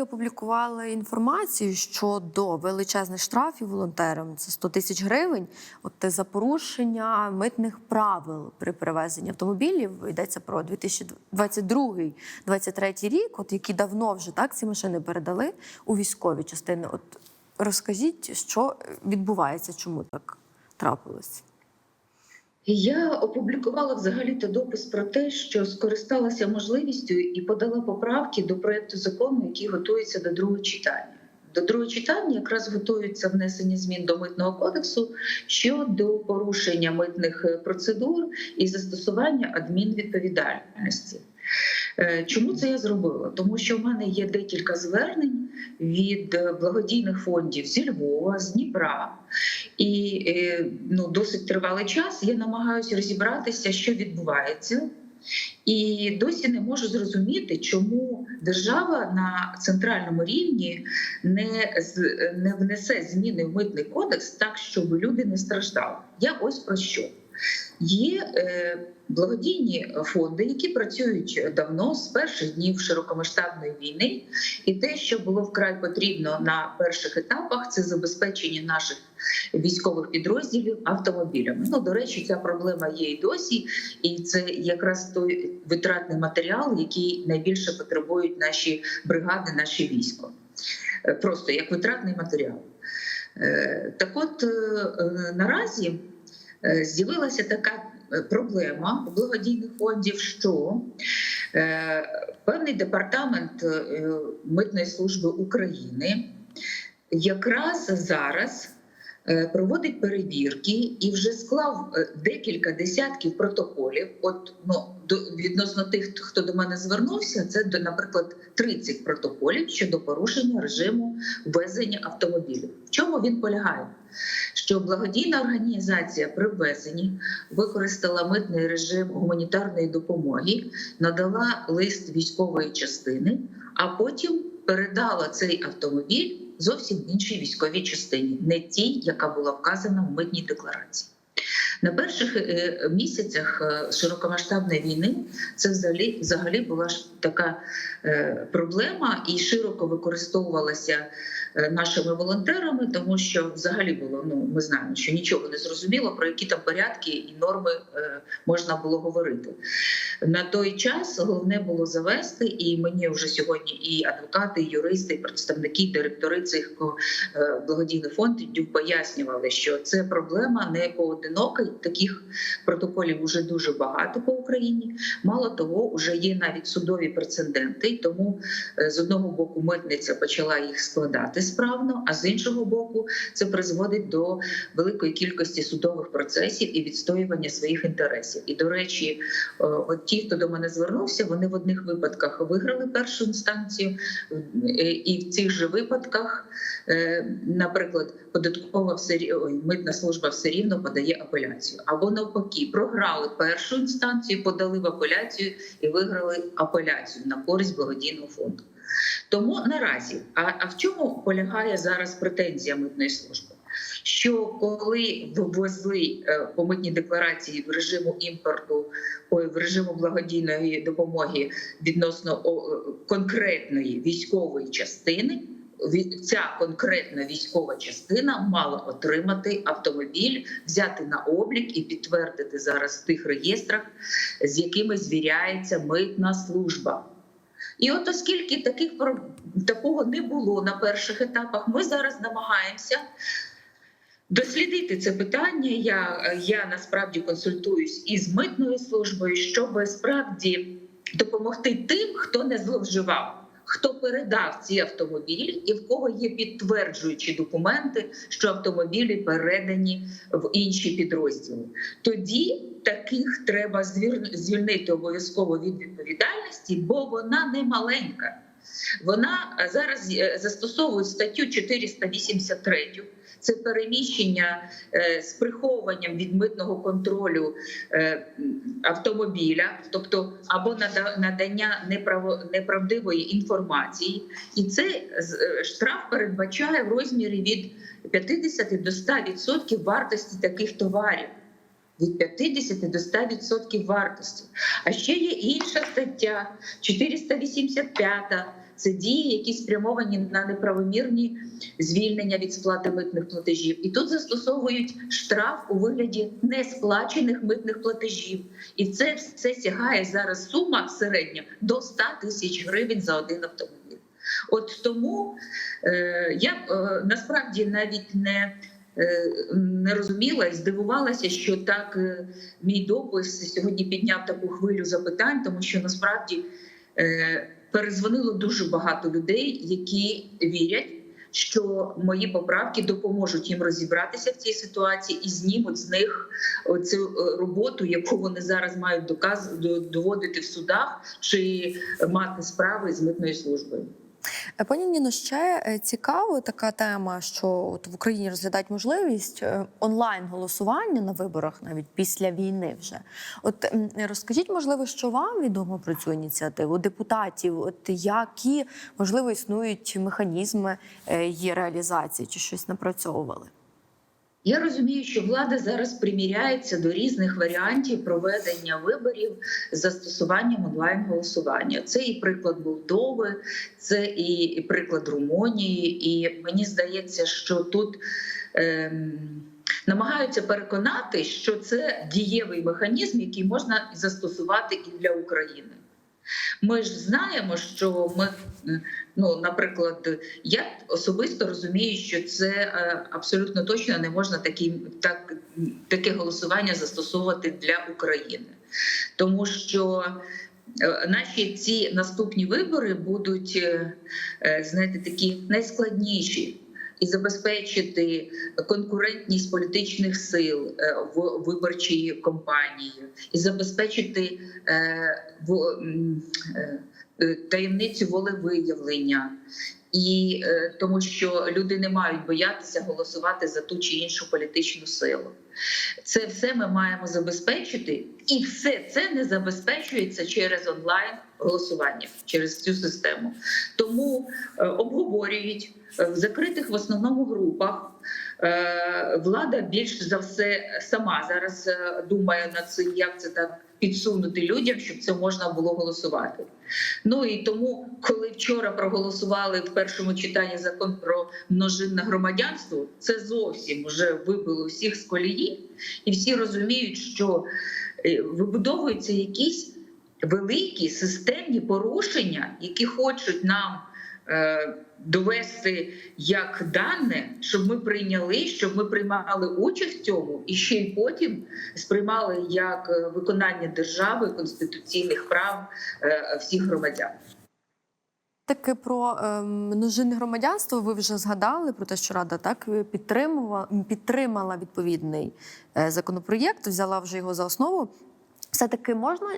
Опублікували інформацію щодо величезних штрафів волонтерам. Це 100 тисяч гривень. От за порушення митних правил при перевезенні автомобілів йдеться про 2022-2023 рік, от які давно вже так ці машини передали у військові частини. От розкажіть, що відбувається, чому так трапилось? Я опублікувала взагалі-то допис про те, що скористалася можливістю і подала поправки до проекту закону, який готується до другого читання. До другого читання якраз готується внесення змін до митного кодексу щодо порушення митних процедур і застосування адмінвідповідальності. Е, Чому це я зробила? Тому що в мене є декілька звернень від е, благодійних фондів зі Львова, з Дніпра. І е, ну, досить тривалий час я намагаюся розібратися, що відбувається. І досі не можу зрозуміти, чому держава на центральному рівні не, не внесе зміни в митний кодекс так, щоб люди не страждали. Я ось про що. Є е, благодійні фонди, які працюють давно з перших днів широкомасштабної війни, і те, що було вкрай потрібно на перших етапах, це забезпечення наших військових підрозділів автомобілями. Ну до речі, ця проблема є і досі, і це якраз той витратний матеріал, який найбільше потребують наші бригади, наші військо. Е, Просто як витратний матеріал. Е, Так от наразі з'явилася така е, проблема у благодійних фондів, що е, певний департамент е, митної служби України якраз зараз е, проводить перевірки і вже склав е, декілька десятків протоколів. От ну до відносно тих, хто до мене звернувся, це наприклад, 30 протоколів щодо порушення режиму ввезення автомобілів. В чому він полягає? Що благодійна організація при ввезенні використала митний режим гуманітарної допомоги, надала лист військової частини, а потім передала цей автомобіль зовсім іншій військовій частині, не тій, яка була вказана в митній декларації. На перших е, місяцях е, широкомасштабної війни це взагалі, взагалі була така е, проблема і широко використовувалася нашими волонтерами, тому що взагалі було ну ми знаємо, що нічого не зрозуміло про які там порядки і норми можна було говорити. На той час головне було завести, і мені вже сьогодні і адвокати, і юристи, і представники, і директори цих благодійних фондів пояснювали, що це проблема не поодинока. Таких протоколів вже дуже багато по Україні. Мало того, вже є навіть судові прецеденти. Тому е, з одного боку митниця почала їх складати справно, а з іншого боку, це призводить до великої кількості судових процесів і відстоювання своїх інтересів. І до речі, е, от ті, хто до мене звернувся, вони в одних випадках виграли першу інстанцію, е, і в цих же випадках, наприклад, податкова все митна служба все рівно подає апеляцію. Або навпаки, програли першу інстанцію, подали в апеляцію і виграли апеляцію на користь благодійного фонду. Тому наразі, а, а в чому полягає зараз претензія митної служби? Що коли ввезли е, по митній декларації в режиму імпорту, ой, в режиму благодійної допомоги відносно е, конкретної військової частини, ця конкретна військова частина мала отримати автомобіль, взяти на облік і підтвердити зараз в тих реєстрах, з якими звіряється митна служба. І от оскільки таких такого не було на перших етапах, ми зараз намагаємося дослідити це питання. Я, я насправді консультуюсь із митною службою, щоб справді допомогти тим, хто не зловживав. Хто передав ці автомобілі, і в кого є підтверджуючі документи, що автомобілі передані в інші підрозділи? Тоді таких треба звільнити обов'язково від відповідальності, бо вона не маленька. Вона е, зараз е, застосовує статтю 483, це переміщення е, з приховуванням від митного контролю е, автомобіля, тобто або нада- надання неправдивої інформації, і це е, штраф передбачає в розмірі від 50 до 100% вартості таких товарів. Від 50 до 100% вартості. А ще є інша стаття 485 це дії, які спрямовані на неправомірні звільнення від сплати митних платежів. І тут застосовують штраф у вигляді несплачених митних платежів. І це все сягає зараз сума середня до 100 тисяч гривень за один автомобіль. От тому е, я е, насправді навіть не е, не розуміла і здивувалася, що так е, мій допис сьогодні підняв таку хвилю запитань, тому що насправді е, перезвонило дуже багато людей, які вірять, що мої поправки допоможуть їм розібратися в цій ситуації і знімуть з них цю роботу, яку вони зараз мають доказ доводити в судах чи мати справи з митною службою. Е, Пані Ніно, ще цікава цікаво така тема, що от в Україні розглядають можливість е, онлайн-голосування на виборах навіть після війни. Вже от розкажіть, можливо, що вам відомо про цю ініціативу депутатів? От які можливо існують механізми е, її реалізації, чи щось напрацьовували? Я розумію, що влада зараз приміряється до різних варіантів проведення виборів з застосуванням онлайн-голосування. Це і приклад Молдови, це і приклад Румунії. І мені здається, що тут ем, намагаються переконати, що це дієвий механізм, який можна застосувати і для України. Ми ж знаємо, що ми, ну, наприклад, я особисто розумію, що це е, абсолютно точно не можна такі, так, таке голосування застосовувати для України, тому що е, наші ці наступні вибори будуть, е, е, знаєте, такі найскладніші. І забезпечити конкурентність політичних сил е, в виборчій кампанії, і забезпечити е, е, таємницю волевиявлення, і тому що люди не мають боятися голосувати за ту чи іншу політичну силу. Це все ми маємо забезпечити, і все це не забезпечується через онлайн голосування, через цю систему. Тому обговорюють в закритих в основному групах. Е, Влада більш за все сама зараз е, думає над цим, як це так підсунути людям, щоб це можна було голосувати. Ну і тому, коли вчора проголосували в першому читанні закон про множинне громадянство, це зовсім вже вибило всіх з колії, і всі розуміють, що е, вибудовуються якісь великі системні порушення, які хочуть нам довести як дане, щоб ми прийняли, щоб ми приймали участь в цьому, і ще й потім сприймали як е, виконання держави конституційних прав е, всіх громадян. Таки про е, множинне громадянство ви вже згадали про те, що Рада так підтримувала, підтримала відповідний е, законопроєкт, взяла вже його за основу. Все-таки можна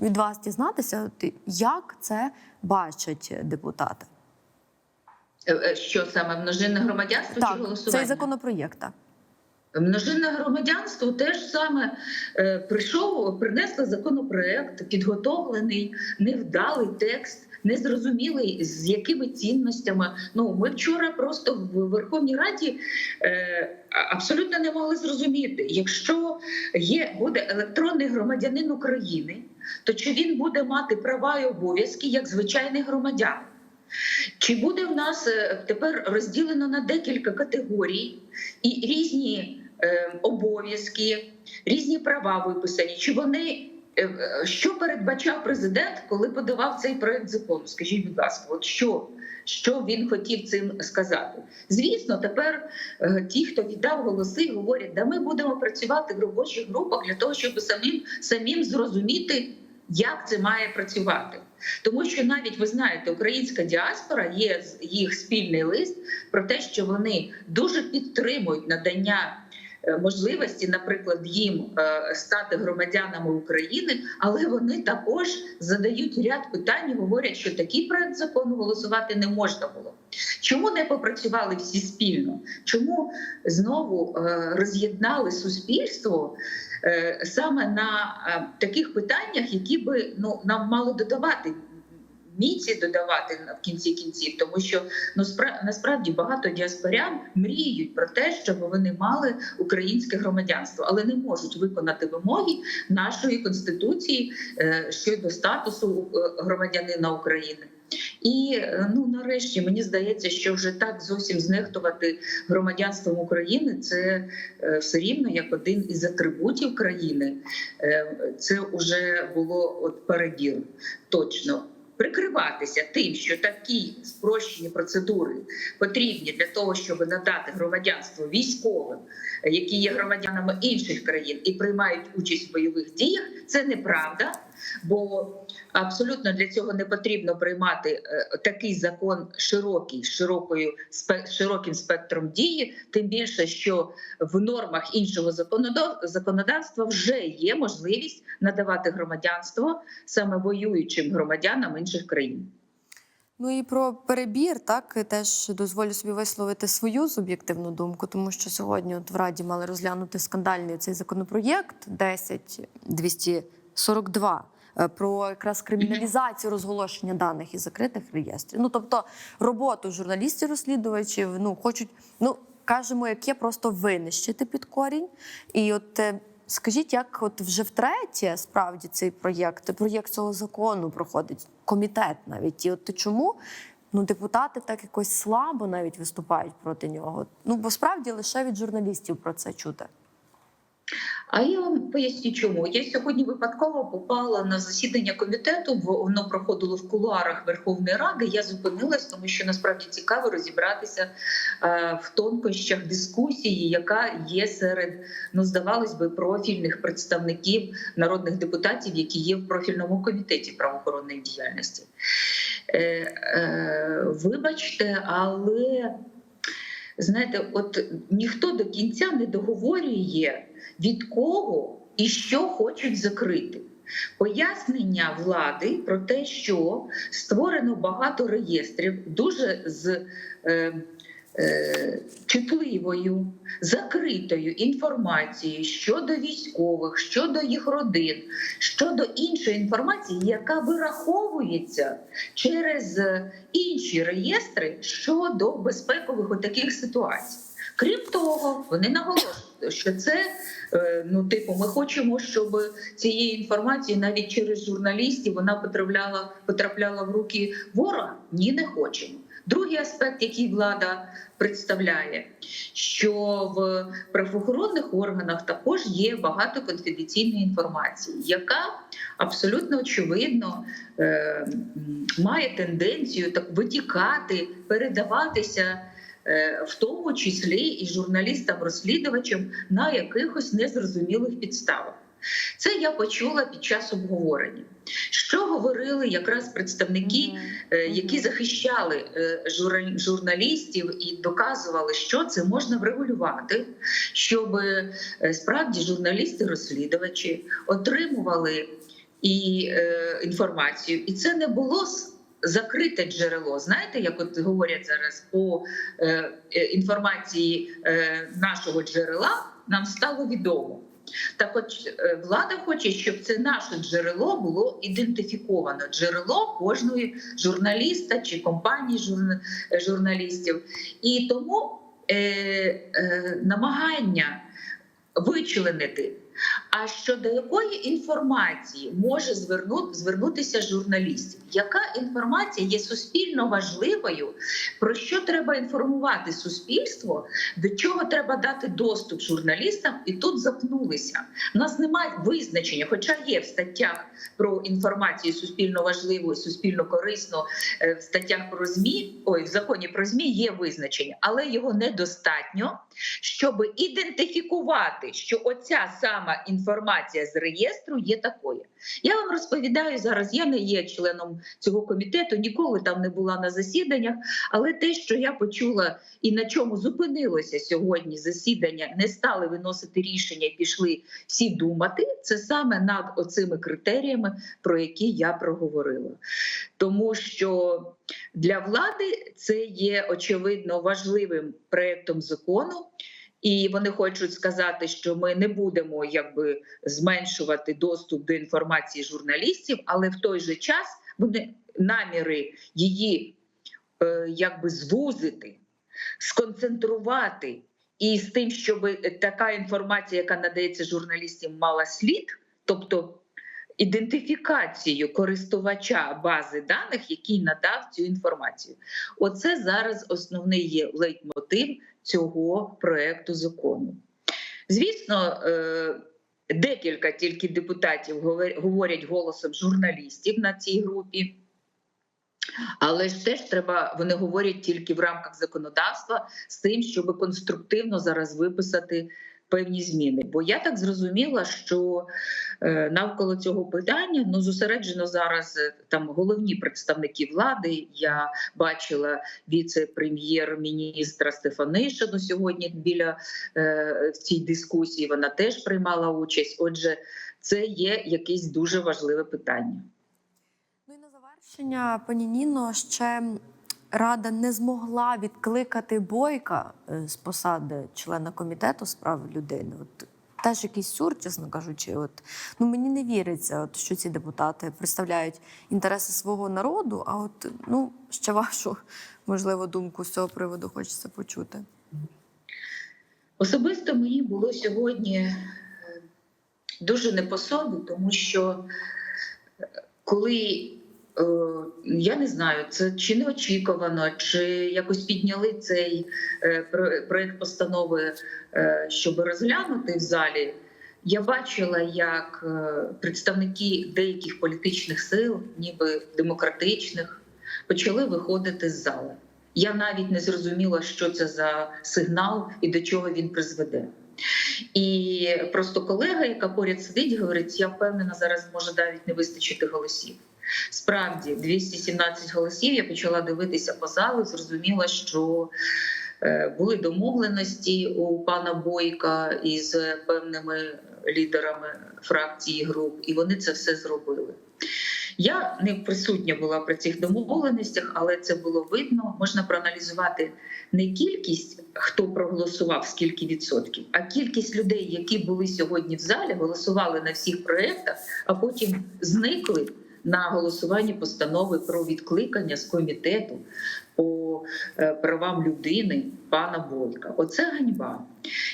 від вас дізнатися, як це бачать депутати? Е, е, Що саме множинне громадянство чи Так, голосування? цей законопроєкт. так. Множинне громадянство теж саме е, прийшов, принесли законопроект, підготовлений, невдалий текст, незрозумілий з якими цінностями. Ну ми вчора просто в Верховній Раді абсолютно не могли зрозуміти, якщо є буде електронний громадянин України, то чи він буде мати права і обов'язки як звичайний громадян? Чи буде в нас е, тепер розділено на декілька категорій і різні е, обов'язки, різні права виписані? Чи вони е, що передбачав президент, коли подавав цей проект закону? Скажіть, будь ласка, от що? Що він хотів цим сказати? Звісно, тепер ті, хто віддав голоси, говорять, да ми будемо працювати в робочих групах для того, щоб самим самим зрозуміти, як це має працювати. Тому що навіть ви знаєте, українська діаспора є їх спільний лист про те, що вони дуже підтримують надання можливості, наприклад, їм е, стати громадянами України, але вони також задають ряд питань, і говорять, що такий проект закону голосувати не можна було. Чому не попрацювали всі спільно? Чому знову е, роз'єднали суспільство? е, Саме на е, таких питаннях, які би ну нам мали додавати міці додавати в кінці кінців, тому що ну спра- насправді багато діаспорян мріють про те, щоб вони мали українське громадянство, але не можуть виконати вимоги нашої конституції е, щодо статусу е, громадянина України. І е, ну нарешті мені здається, що вже так зовсім знехтувати громадянством України це все рівно як один із атрибутів країни. Це вже було от перебір точно. Прикриватися тим, що такі спрощені процедури потрібні для того, щоб надати громадянство військовим, які є громадянами інших країн і приймають участь в бойових діях, це неправда. Бо абсолютно для цього не потрібно приймати е, такий закон широкий, широкою широким спектром дії, тим більше, що в нормах іншого законодав- законодавства вже є можливість надавати громадянство саме воюючим громадянам інших країн. Ну і про перебір, так теж дозволю собі висловити свою суб'єктивну думку, тому що сьогодні от в Раді мали розглянути скандальний цей законопроєкт 10242 е, про якраз криміналізацію розголошення даних із закритих реєстрів. Ну тобто роботу журналістів-розслідувачів ну хочуть, ну кажемо, яке просто винищити під корінь. І от е, скажіть, як от вже втретє справді цей проєкт, проєкт цього закону проходить комітет навіть. І от чому ну депутати так якось слабо навіть виступають проти нього? Ну бо справді лише від журналістів про це чути. А я вам поясню, чому я сьогодні випадково попала на засідання комітету, воно проходило в кулуарах Верховної Ради. Я зупинилась, тому що насправді цікаво розібратися е, в тонкощах дискусії, яка є серед ну здавалось би профільних представників народних депутатів, які є в профільному комітеті правоохоронної діяльності. Е, е, вибачте, але знаєте, от ніхто до кінця не договорює від кого і що хочуть закрити. Пояснення влади про те, що створено багато реєстрів, дуже з е, е, чутливою, закритою інформацією щодо військових, щодо їх родин, щодо іншої інформації, яка вираховується через інші реєстри щодо безпекових отаких ситуацій. Крім того, вони наголошують, що це е, ну, типу, ми хочемо, щоб цієї інформації навіть через журналістів вона потрапляла, потрапляла в руки ворога. Ні, не хочемо. Другий аспект, який влада представляє, що в правоохоронних органах також є багато конфіденційної інформації, яка абсолютно очевидно е, має тенденцію так витікати, передаватися. Е, В тому числі і журналістам-розслідувачам на якихось незрозумілих підставах. Це я почула під час обговорення. Що говорили якраз представники е, які захищали е, журналістів і доказували, що це можна врегулювати, щоб справді журналісти-розслідувачі отримували і е, інформацію, і це не було закрите джерело. Знаєте, як от говорять зараз по е, е, інформації е, нашого джерела, нам стало відомо. Так, от е, влада хоче, щоб це наше джерело було ідентифіковано. Джерело кожної журналіста чи компанії е, журналістів. І тому е, е, намагання вичленити. А щодо якої інформації може звернути, звернутися журналістів? Яка інформація є суспільно важливою? Про що треба інформувати суспільство? До чого треба дати доступ журналістам? І тут запнулися. У нас немає визначення, хоча є в статтях про інформацію суспільно важливу, і суспільно корисну, е, в статтях про змі, ой, в законі про змі є визначення, але його недостатньо, щоб ідентифікувати, що оця сама інформація з реєстру є такою. Я вам розповідаю зараз. Я не є членом цього комітету, ніколи там не була на засіданнях. Але те, що я почула і на чому зупинилося сьогодні засідання, не стали виносити рішення і пішли всі думати. Це саме над оцими критеріями, про які я проговорила. Тому що для влади це є очевидно важливим проектом закону. І вони хочуть сказати, що ми не будемо якби зменшувати доступ до інформації журналістів, але в той же час вони наміри її е, якби звузити, сконцентрувати. І з тим, щоб така інформація, яка надається журналістам, мала слід, тобто ідентифікацію користувача бази даних, який надав цю інформацію. Оце зараз основний є лейтмотив цього проекту закону. Звісно, е, декілька тільки депутатів говорять голосом журналістів на цій групі. Але ж теж треба, вони говорять тільки в рамках законодавства з тим, щоб конструктивно зараз виписати певні зміни. Бо я так зрозуміла, що е, навколо цього питання ну зосереджено зараз е, там головні представники влади. Я бачила віце-прем'єр-міністра Стефанишину сьогодні біля е, в цій дискусії. Вона теж приймала участь. Отже, це є якесь дуже важливе питання. Ну і на завершення, пані Ніно, ще рада не змогла відкликати бойка е, з посади члена комітету з прав людини. От теж якийсь сюр, чесно кажучи. От ну мені не віриться, от що ці депутати представляють інтереси свого народу. А от ну ще вашу можливо думку з цього приводу хочеться почути. Особисто мені було сьогодні е, дуже не по собі, тому що е, коли я не знаю, це чи неочікувано, чи якось підняли цей е, про- проект постанови, е, щоб розглянути в залі. Я бачила, як е, представники деяких політичних сил, ніби демократичних, почали виходити з зали. Я навіть не зрозуміла, що це за сигнал і до чого він призведе. І просто колега, яка поряд сидить, говорить: я впевнена, зараз може навіть не вистачити голосів. Справді, 217 голосів. Я почала дивитися по залу, зрозуміла, що е, були домовленості у пана Бойка із певними лідерами фракції груп, і вони це все зробили. Я не присутня була при цих домовленостях, але це було видно. Можна проаналізувати не кількість, хто проголосував, скільки відсотків, а кількість людей, які були сьогодні в залі, голосували на всіх проєктах, а потім зникли на голосуванні постанови про відкликання з комітету по е, правам людини пана Бойка. Оце ганьба.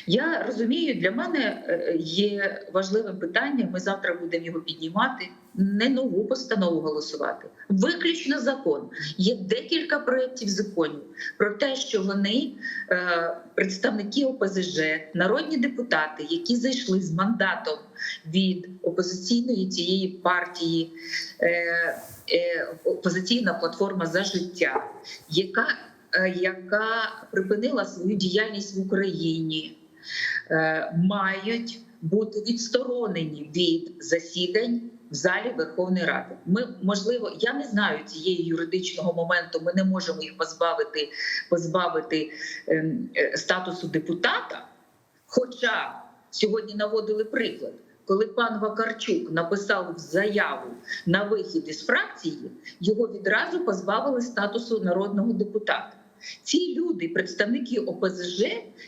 Я розумію, для мене е, є важливим питанням. Ми завтра будемо його піднімати. Не нову постанову голосувати, виключно закон. Є декілька проєктів законів про те, що вони е, представники ОПЗЖ, народні депутати, які зайшли з мандатом від опозиційної цієї партії, е, е, опозиційна платформа за життя, яка, яка припинила свою діяльність в Україні, мають бути відсторонені від засідань. В залі Верховної Ради ми можливо, я не знаю цієї юридичного моменту. Ми не можемо їх позбавити, позбавити ем, е, статусу депутата. Хоча сьогодні наводили приклад, коли пан Вакарчук написав заяву на вихід із фракції, його відразу позбавили статусу народного депутата. Ці люди, представники ОПЗЖ,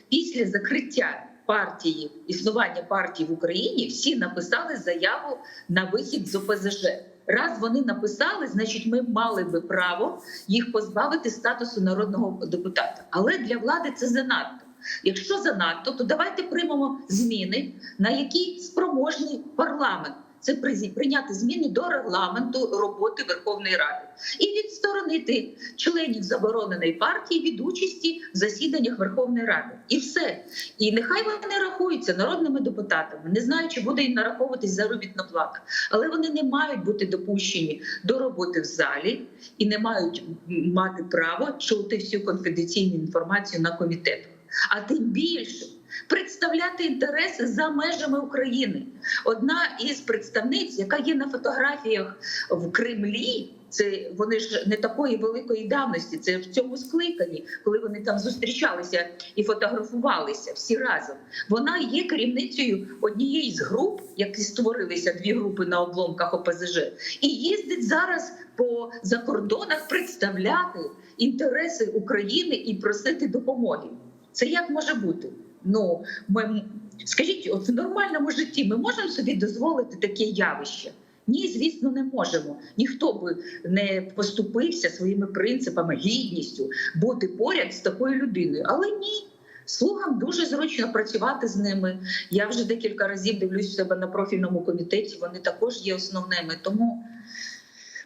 після закриття партії існування партії в Україні, всі написали заяву на вихід з ОПЗЖ. Раз вони написали, значить, ми мали би право їх позбавити статусу народного депутата. Але для влади це занадто. Якщо занадто, то давайте приймемо зміни, на які спроможний парламент. Це прийняти зміни до регламенту роботи Верховної Ради і відсторонити членів забороненої партії від участі в засіданнях Верховної Ради. І все. І нехай вони рахуються народними депутатами. Не знаю, чи буде їм нараховуватись заробітна плата, але вони не мають бути допущені до роботи в залі і не мають мати право чути всю конфіденційну інформацію на комітетах. А тим більше представляти інтереси за межами України. Одна із представниць, яка є на фотографіях в Кремлі. Це вони ж не такої великої давності. Це в цьому скликанні, коли вони там зустрічалися і фотографувалися всі разом. Вона є керівницею однієї з груп, які створилися дві групи на обломках ОПЗЖ, і їздить зараз по закордонах представляти інтереси України і просити допомоги. Це як може бути? Ну ми скажіть, от в нормальному житті ми можемо собі дозволити таке явище? Ні, звісно, не можемо. Ніхто би не поступився своїми принципами, гідністю бути поряд з такою людиною. Але ні, Слугам дуже зручно працювати з ними. Я вже декілька разів дивлюсь себе на профільному комітеті. Вони також є основними. Тому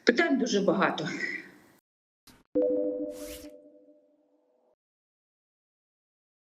питань дуже багато.